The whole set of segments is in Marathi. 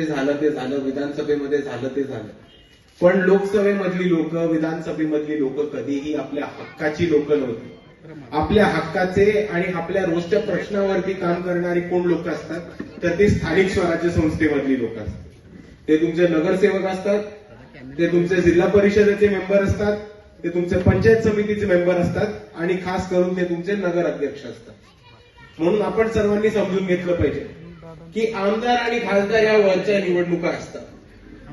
झालं ते झालं विधानसभेमध्ये झालं ते झालं. पण लोकसभेमधली लोक विधानसभेमधली लोक कधीही आपल्या हक्काची लोक नव्हती. आपल्या हक्काचे आणि आपल्या रोजच्या प्रश्नावरती काम करणारी कोण लोक असतात? तर ते स्थानिक स्वराज्य संस्थेमधली लोक असतात. ते तुमचे नगरसेवक असतात ते तुमचे जिल्हा परिषदेचे मेंबर असतात ते तुमचे पंचायत समितीचे मेंबर असतात आणि खास करून ते तुमचे नगर अध्यक्ष असतात. म्हणून आपण सर्वांनी समजून घेतलं पाहिजे. की आमदार आणि खासदार या वरच्या निवडणुका असतात.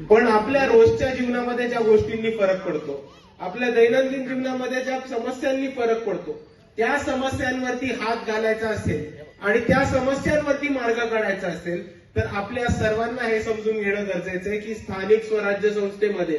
पण आपल्या रोजच्या जीवनामध्ये ज्या गोष्टींनी फरक पडतो आपल्या दैनंदिन जीवनामध्ये ज्या समस्यांनी फरक पडतो त्या समस्यांवरती हात घालायचा असेल आणि त्या समस्यांवरती मार्ग काढायचा असेल तर आपल्या सर्वांना हे समजून घेणं गरजेचं आहे की स्थानिक स्वराज्य संस्थेमध्ये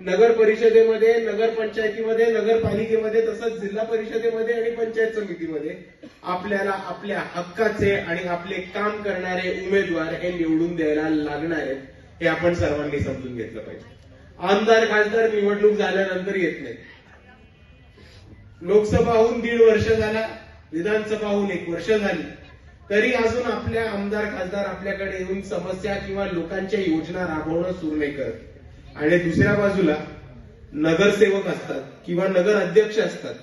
नगर परिषदेमध्ये नगर पंचायतीमध्ये नगरपालिकेमध्ये तसंच जिल्हा परिषदेमध्ये आणि पंचायत समितीमध्ये आपल्याला आपल्या हक्काचे आणि आपले काम करणारे उमेदवार हे निवडून द्यायला लागणार आहेत हे आपण सर्वांनी समजून घेतलं पाहिजे. आमदार खासदार निवडणूक झाल्यानंतर येत नाही लोकसभा होऊन दीड वर्ष झाला विधानसभा होऊन एक वर्ष झाली. तरी अजून आपल्या आमदार खासदार आपल्याकडे येऊन समस्या किंवा लोकांच्या योजना राबवणं सुरू नाही करत. आणि दुसऱ्या बाजूला नगरसेवक असतात किंवा नगर अध्यक्ष असतात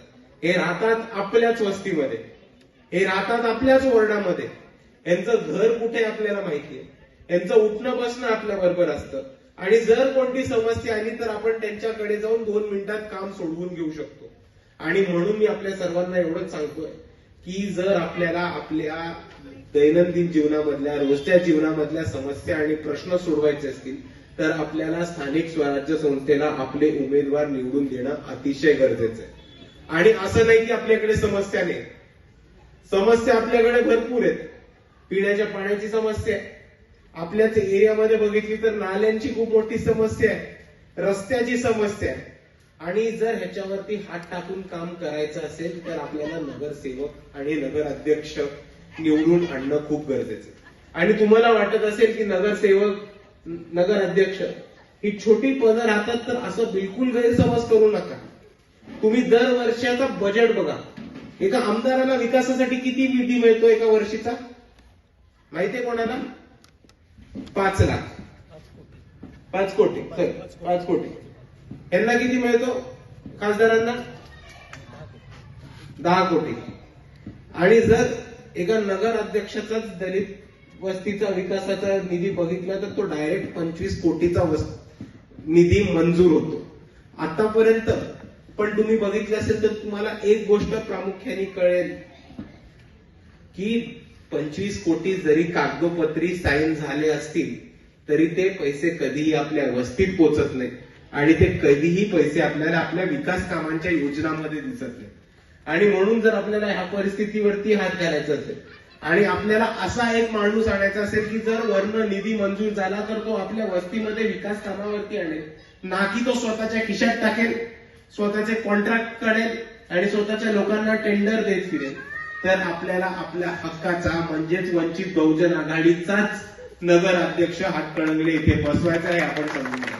हे राहतात आपल्याच वस्तीमध्ये. हे राहतात आपल्याच वर्णामध्ये. यांचं घर कुठे आपल्याला माहितीये? यांचं उठणं बसणं आपल्या बरोबर असतं. आणि जर कोणती समस्या आली तर आपण त्यांच्याकडे जाऊन दोन मिनिटात काम सोडवून घेऊ शकतो. आणि म्हणून मी आपल्या सर्वांना एवढंच सांगतोय की जर आपल्याला आपल्या दैनंदिन जीवनामधल्या रोजच्या जीवनामधल्या समस्या आणि प्रश्न सोडवायचे असतील तर आपल्याला स्थानिक स्वराज्य संस्थेला आपले उमेदवार निवडून देणं अतिशय गरजेचं आहे. आणि असं नाही की आपल्याकडे समस्या नाही. समस्या आपल्याकडे भरपूर आहेत. पिण्याच्या पाण्याची समस्या आहे. आपल्याच एरियामध्ये बघितली तर नाल्यांची खूप मोठी समस्या आहे. रस्त्याची समस्या आहे. आणि जर ह्याच्यावरती हात टाकून काम करायचं असेल तर आपल्याला नगरसेवक आणि नगर अध्यक्ष निवडून आणणं खूप गरजेचं आणि तुम्हाला वाटत असेल की नगरसेवक नगर अध्यक्ष ही छोटी पदं राहतात तर असं बिलकुल गैरसमज करू नका. तुम्ही दर वर्षाचा बजेट बघा. एका आमदाराला विकासासाठी किती निधी मिळतो एका वर्षीचा? माहितीये कोणाला? पाच लाख. पाच कोटी. पाच कोटी. यांना किती मिळतो? खासदारांना? दहा कोटी. आणि जर एका नगर अध्यक्षाचाच दलित वस्तीचा विकासाचा निधी बघितला तर तो डायरेक्ट पंचवीस कोटीचा निधी मंजूर होतो. आतापर्यंत पण तुम्ही बघितलं असेल तर तुम्हाला एक गोष्ट प्रामुख्याने कळेल की पंचवीस कोटी जरी कागदोपत्री साईन झाले असतील तरी ते पैसे कधीही आपल्या वस्तीत पोचत नाही. आणि ते कधीही पैसे आपल्याला आपल्या विकास कामांच्या योजनामध्ये दिसत नाही. आणि म्हणून जर आपल्याला ह्या परिस्थितीवरती हात घालायचा असेल आणि आपल्याला असा एक माणूस आणायचा असेल की जर वर्ण निधी मंजूर झाला तर तो आपल्या वस्तीमध्ये विकास कामावरती आणेल ना की तो स्वतःच्या खिशात टाकेल स्वतःचे कॉन्ट्रॅक्ट करेल आणि स्वतःच्या लोकांना टेंडर देत फिरेल. तर आपल्याला आपल्या हक्काचा म्हणजेच वंचित बहुजन आघाडीचाच नगर अध्यक्ष हातकणंगले इथे बसवायचा आहे आपण समजून घ्या.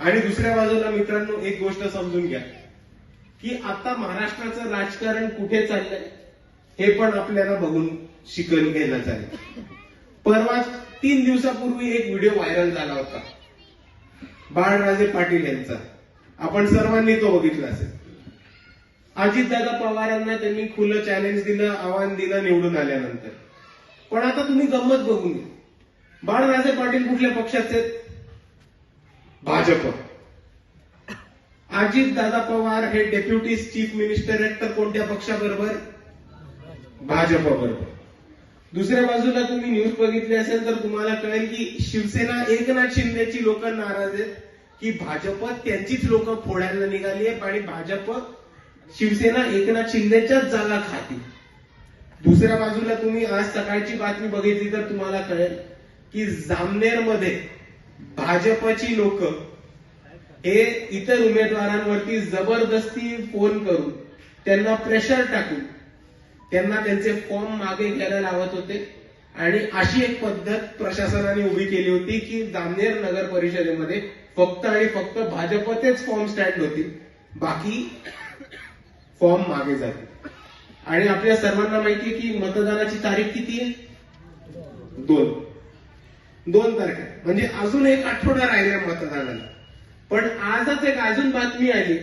आणि दुसऱ्या बाजूला मित्रांनो एक गोष्ट समजून घ्या की आता महाराष्ट्राचं राजकारण कुठे चाललंय हे पण आपल्याला बघून शिकल घ्यायला चालेल परवा तीन दिवसापूर्वी एक व्हिडिओ व्हायरल झाला होता. बाळराजे पाटील यांचा. आपण सर्वांनी तो बघितला असेल. अजितदादा पवारांना त्यांनी खुलं चॅलेंज दिलं आव्हान दिलं निवडून आल्यानंतर. पण आता तुम्ही गंमत बघून घ्या. बाळराजे पाटील कुठल्या पक्षाचे आहेत? भाजप. अजित दादा पवार हे डेप्युटी चीफ मिनिस्टर आहेत तर कोणत्या पक्षाबरोबर? भाजप बरोबर दुसऱ्या बाजूला तुम्ही न्यूज बघितली असेल तर तुम्हाला कळेल की शिवसेना एकनाथ शिंदेची लोक नाराज आहेत. की भाजप त्यांचीच लोक फोडायला निघाली आहेत आणि भाजप शिवसेना एकनाथ शिंदेच्याच जागा खाती. दुसऱ्या बाजूला तुम्ही आज सकाळची बातमी बघितली तर तुम्हाला कळेल की जामनेरमध्ये भाजपची लोक हे इतर उमेदवारांवरती जबरदस्ती फोन करून त्यांना प्रेशर टाकून त्यांना त्यांचे फॉर्म मागे घ्यायला लावत होते. आणि अशी एक पद्धत प्रशासनाने उभी केली होती की जामनेर नगर परिषदेमध्ये फक्त आणि फक्त भाजपचेच फॉर्म स्टँड होती बाकी फॉर्म मागे जाते आणि आपल्या सर्वांना माहितीये की मतदानाची तारीख किती आहे? दोन. दोन तारखे. म्हणजे अजून एक आठवडा राहिला मतदानाला. पण आजच एक अजून बातमी आली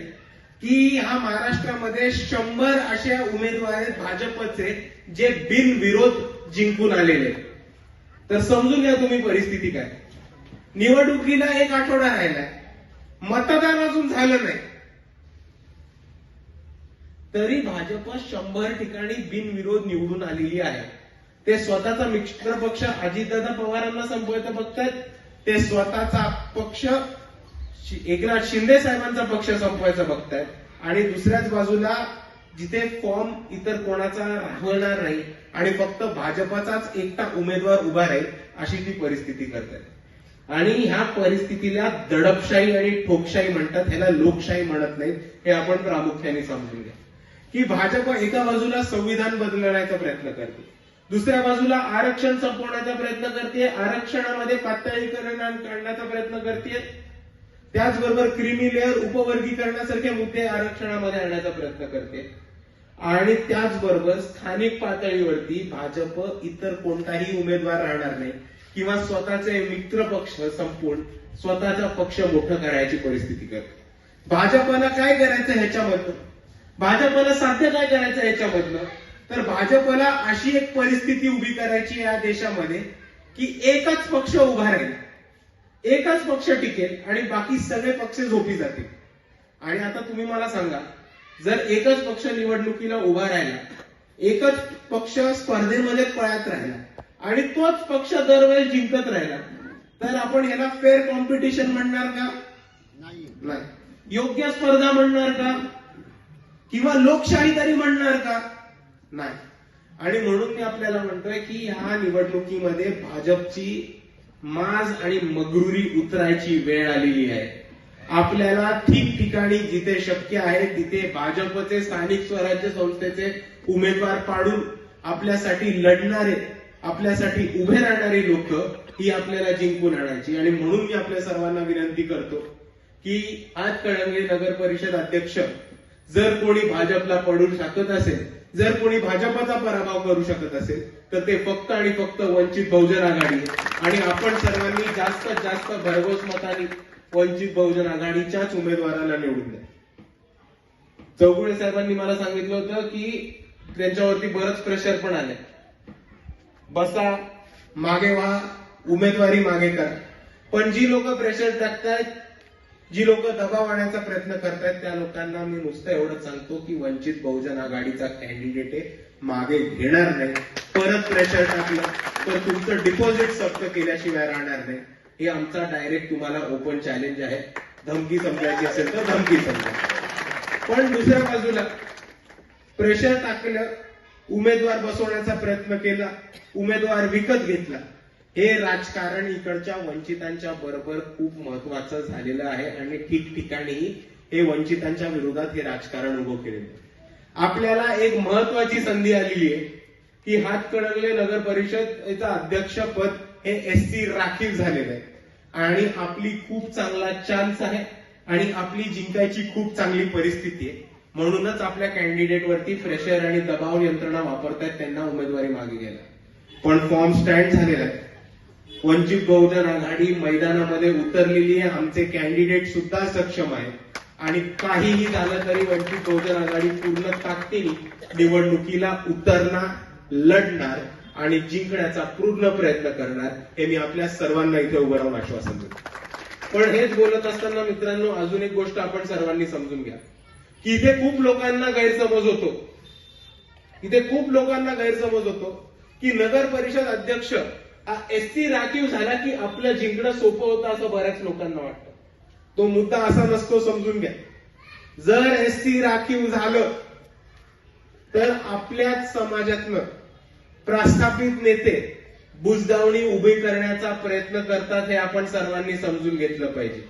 की हा महाराष्ट्रामध्ये शंभर अशा उमेदवार आहेत भाजपचे जे बिनविरोध जिंकून आलेले तर समजून घ्या तुम्ही परिस्थिती काय. निवडणुकीला एक आठवडा राहिलाय. मतदान अजून झालं नाही. तरी भाजप शंभर ठिकाणी बिनविरोध निवडून आलेली आहे. ते स्वतःचा मिक्स्टर पक्ष अजितदादा पवारांना संपवायचा बघतायत ते स्वतःचा पक्ष एकनाथ शिंदे साहेबांचा पक्ष संपवायचा बघतायत आणि दुसऱ्याच बाजूला जिथे फॉर्म इतर कोणाचा राहणार नाही आणि फक्त भाजपाचाच एकटा उमेदवार उभा राहील अशी ती परिस्थिती करतायत. आणि ह्या परिस्थितीला दडपशाही आणि ठोकशाही म्हणतात ह्याला लोकशाही म्हणत नाहीत हे आपण प्रामुख्याने समजून घ्या. की भाजप एका बाजूला संविधान बदलण्याचा प्रयत्न करते दुसऱ्या बाजूला आरक्षण संपवण्याचा प्रयत्न करते आरक्षणामध्ये पातळीकरण करण्याचा प्रयत्न करते. त्याचबरोबर क्रिमी लेअर उपवर्गीकरणासारखे मुद्दे आरक्षणामध्ये आणण्याचा प्रयत्न करते. आणि त्याचबरोबर स्थानिक पातळीवरती भाजप इतर कोणताही उमेदवार राहणार नाही. किंवा स्वतःचे मित्र पक्ष संपूर्ण स्वतःचा पक्ष मोठं करायची परिस्थिती करते भाजपला काय करायचं ह्याच्यामधनं? भाजपला साध्य काय करायचं ह्याच्यामधनं? तर भाजपला अशी एक परिस्थिती उभी करायची या देशामध्ये की एकच पक्ष उभा राहील. एकच पक्ष टिकेल आणि बाकी सगळे पक्ष झोपी जातील. आणि आता तुम्ही मला सांगा जर एकच पक्ष निवडणुकीला उभा राहिला एकच पक्ष स्पर्धेमध्ये पळत राहिला आणि तोच पक्ष दरवेळेस जिंकत राहिला. तर आपण ह्याला फेअर कॉम्पिटिशन म्हणणार का? नाही. योग्य स्पर्धा म्हणणार का? किंवा लोकशाही तरी म्हणणार का? नाही. आणि म्हणून मी आपल्याला म्हणतोय की ह्या निवडणुकीमध्ये भाजपची माज आणि मगरुरी उतरायची वेळ आलेली आहे. आपल्याला ठिकठिकाणी जिथे शक्य आहे तिथे भाजपचे स्थानिक स्वराज्य संस्थेचे उमेदवार पाडून आपल्यासाठी लढणारे आपल्यासाठी उभे राहणारी लोक ही आपल्याला जिंकून आणायची. आणि म्हणून मी आपल्या सर्वांना विनंती करतो की आज कळंगली नगर परिषद अध्यक्ष जर कोणी भाजपला पडू शकत असेल जर कोणी भाजपाचा पराभव करू शकत असेल तर ते फक्त आणि फक्त वंचित बहुजन आघाडी आणि आपण सर्वांनी जास्तीत जास्त भरघोस मताने वंचित बहुजन आघाडीच्याच उमेदवाराला निवडून द्या. चौगुळे साहेबांनी मला सांगितलं होतं की त्यांच्यावरती बरंच प्रेशर पण आलंय. बसा मागे व्हा उमेदवारी मागे करा. पण जी लोक प्रेशर टाकतायत जी लोक दबाव आणण्याचा प्रयत्न करतायत त्या लोकांना मी नुसतं एवढं सांगतो की वंचित बहुजन आघाडीचा कॅन्डिडेट आहे मागे घेणार नाही. परत प्रेशर टाकलं तर तुमचं डिपॉझिट सक्त केल्याशिवाय राहणार नाही. हे आमचा डायरेक्ट तुम्हाला ओपन चॅलेंज आहे. धमकी समजायची असेल तर धमकी समजा पण दुसऱ्या बाजूला प्रेशर टाकलं उमेदवार बसवण्याचा प्रयत्न केला उमेदवार विकत घेतला. हे राजकारण इकडच्या वंचितांच्या बरोबर खूप महत्वाचं झालेलं आहे आणि ठिकठिकाणी हे वंचितांच्या विरोधात हे राजकारण उभं केलेलं आहे. आपल्याला एक महत्वाची संधी आलेली आहे की हातकणंगले नगर परिषद अध्यक्षपद हे एस सी राखीव झालेलं आहे. आणि आपली खूप चांगला चान्स आहे आणि आपली जिंकायची खूप चांगली परिस्थिती आहे. म्हणूनच आपल्या कॅन्डिडेट वरती प्रेशर आणि दबाव यंत्रणा वापरतायत त्यांना उमेदवारी मागे घ्यायला. पण फॉर्म स्टँड झालेला आहे. वंचित बहुजन आघाडी मैदानामध्ये उतरलेली आहे. आमचे कॅन्डिडेट सुद्धा सक्षम आहे आणि काहीही झालं तरी वंचित बहुजन आघाडी पूर्ण ताकदीने निवडणुकीला उतरणार लढणार आणि जिंकण्याचा पूर्ण प्रयत्न करणार हे मी आपल्या सर्वांना इथे उभं राहून आश्वासन देतो. पण हेच बोलत असताना मित्रांनो अजून एक गोष्ट आपण सर्वांनी समजून घ्या. की इथे खूप लोकांना गैरसमज होतो. इथे खूप लोकांना गैरसमज होतो की नगर परिषद अध्यक्ष एसटी राखीव झाला की आपलं जिंकणं सोपं होतं असं बऱ्याच लोकांना वाटतं. तो मुद्दा असा नसतो समजून घ्या. जर एसटी राखीव झालं तर आपल्याच समाजातनं प्रस्थापित नेते बुजदावणी उभी करण्याचा प्रयत्न करतात हे आपण सर्वांनी समजून घेतलं पाहिजे.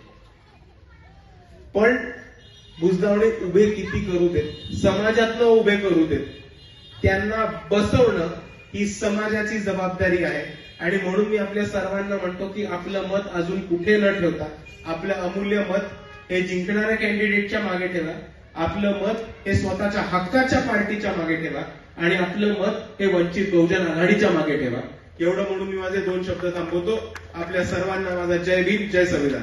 पण बुजदावणे उभे किती करू देत? समाजातनं उभे करू देत. त्यांना बसवणं ही समाजाची जबाबदारी आहे. आणि म्हणून मी आपल्या सर्वांना म्हणतो की आपलं मत अजून कुठे न ठेवता आपलं अमूल्य मत हे जिंकणाऱ्या कॅन्डिडेटच्या मागे ठेवा. आपलं मत हे स्वतःच्या हक्काच्या पार्टीच्या मागे ठेवा. आणि आपलं मत हे वंचित बहुजन आघाडीच्या मागे ठेवा. एवढं म्हणून मी माझे दोन शब्द थांबवतो. आपल्या सर्वांना माझा जय भीम जय संविधान.